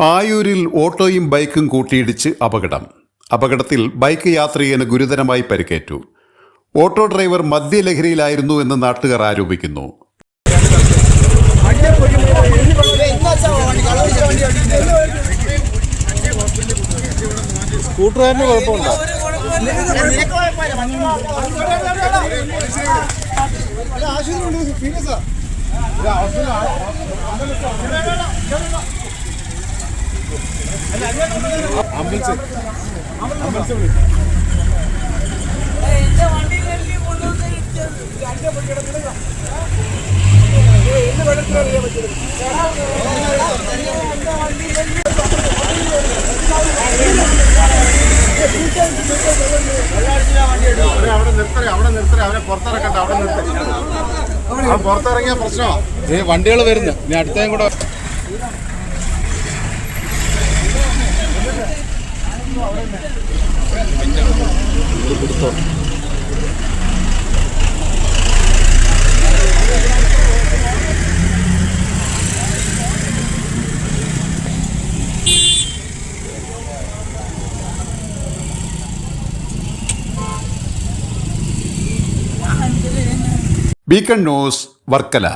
ആയൂരിൽ ഓട്ടോയും ബൈക്കും കൂട്ടിയിടിച്ച് അപകടം. അപകടത്തിൽ ബൈക്ക് യാത്രികന് ഗുരുതരമായി പരിക്കേറ്റു. ഓട്ടോ ഡ്രൈവർ മദ്യലഹരിയിലായിരുന്നു എന്ന് നാട്ടുകാർ ആരോപിക്കുന്നു. സ്കൂട്ടറുകാരന് കുഴപ്പമുണ്ടോ? അവിടെ നിർത്തറേ അവിടെ പുറത്തിറക്കട്ടെ അവിടെ പുറത്തിറങ്ങിയ പ്രശ്നമാണ് ഈ വണ്ടികൾ വരുന്നു. ഇനി അടുത്തേം കൂടെ ബീക്കൺ ന്യൂസ് വർക്കല.